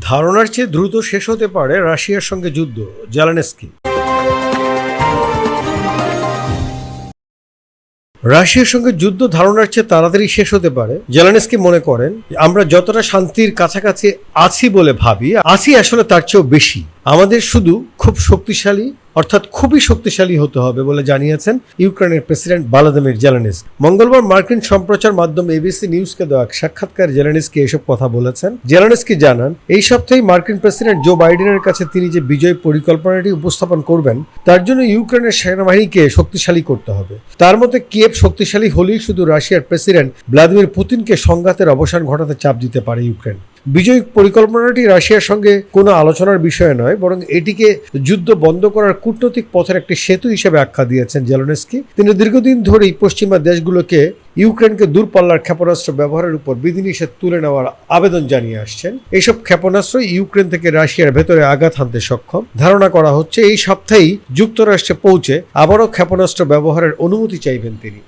ধারণার চেয়ে দ্রুত শেষ হতে পারে রাশিয়ার সঙ্গে যুদ্ধ, জেলানেস্কি। রাশিয়ার সঙ্গে যুদ্ধ ধারণার চেয়ে তাড়াতাড়ি শেষ হতে পারে, জেলানেস্কি মনে করেন, আমরা যতটা শান্তির কাছাকাছি আছি বলে ভাবি, আছি আসলে তার চেয়েও বেশি। আমাদের শুধু খুব শক্তিশালী অর্থাৎ খুবই শক্তিশালী হতে হবে বলে জানিয়েছেন ইউক্রেনের প্রেসিডেন্ট বালাদিমির জেলানিস মঙ্গলবার মার্কিন সম্প্রচার মাধ্যম এবিসি নিউজকে দেওয়া এক সাক্ষাৎকার জেলানিসকি এসব কথা বলেছেন। জেলানিসকি জানান, এই সপ্তাহে মার্কিন প্রেসিডেন্ট জো বাইডেনের কাছে তিনি যে বিজয় পরিকল্পনাটি উপস্থাপন করবেন, তার জন্য ইউক্রেনের সেনাবাহিনীকে শক্তিশালী করতে হবে। তার মতে, কিয়েভ শক্তিশালী হলেই শুধু রাশিয়ার প্রেসিডেন্ট ভ্লাদিমির পুতিনকে সংঘাতের অবসান ঘটাতে চাপ দিতে পারে ইউক্রেন। বিজয় পরিকল্পনাটি রাশিয়ার সঙ্গে কোনো আলোচনার বিষয় নয়, বরং এটিকে যুদ্ধ বন্ধ করার কূটনৈতিক পথের একটি সেতু হিসেবে আখ্যা দিয়েছেন জেলনেস্কি। তিনি দীর্ঘদিন ধরেই পশ্চিমা দেশগুলোকে ইউক্রেনকে দূরপাল্লার ক্ষেপণাস্ত্র ব্যবহারের উপর বিধিনিষেধ তুলে নেওয়ার আবেদন জানিয়ে আসছেন। এইসব ক্ষেপণাস্ত্র ইউক্রেন থেকে রাশিয়ার ভেতরে আঘাত হানতে সক্ষম। ধারণা করা হচ্ছে, এই সপ্তাহেই যুক্তরাষ্ট্রে পৌঁছে আবারও ক্ষেপণাস্ত্র ব্যবহারের অনুমতি চাইবেন তিনি।